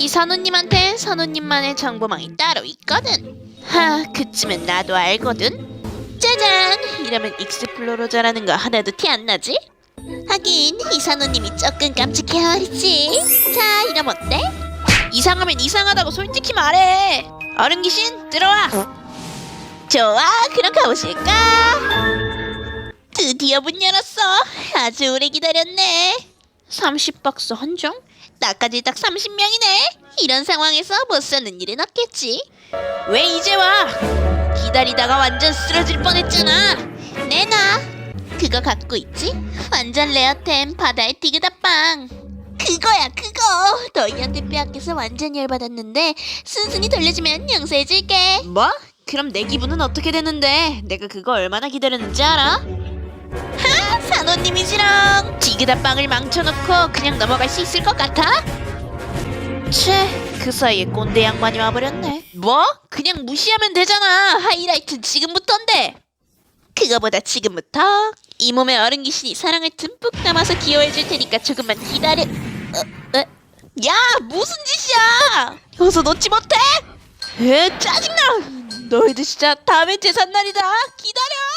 이 선우님한테 선우님만의 정보망이 따로 있거든. 하, 그쯤엔 나도 알거든. 짜잔! 이러면 익스플로러자라는 거 하나도 티 안 나지? 하긴 이 선우님이 조금 깜찍해야지. 자, 이럼 어때? 이상하면 이상하다고 솔직히 말해. 어른 귀신 들어와. 좋아, 그럼 가보실까? 드디어 문 열었어. 아주 오래 기다렸네. 30박스 한정? 나까지 딱 30명이네. 이런 상황에서 못 사는 일은 없겠지. 왜 이제 와? 기다리다가 완전 쓰러질 뻔했잖아. 내놔. 그거 갖고 있지? 완전 레어템 바다의 디그다빵. 그거야 그거. 너희한테 빼앗겨서 완전 열받았는데 순순히 돌려주면 용서해줄게. 뭐? 그럼 내 기분은 어떻게 되는데? 내가 그거 얼마나 기다렸는지 알아? 하! 산호님이 지롱! 디그다빵을 망쳐놓고 그냥 넘어갈 수 있을 것 같아? 채, 그 사이에 꼰대 양반이 와버렸네. 뭐? 그냥 무시하면 되잖아. 하이라이트 지금부터인데. 그거보다 지금부터 이 몸에 어른 귀신이 사랑을 듬뿍 담아서 기여해줄 테니까 조금만 기다려. 어, 어? 야, 무슨 짓이야? 어서 놓지 못해? 에, 짜증나. 너희들 진짜 다음에 제삿날이다. 기다려.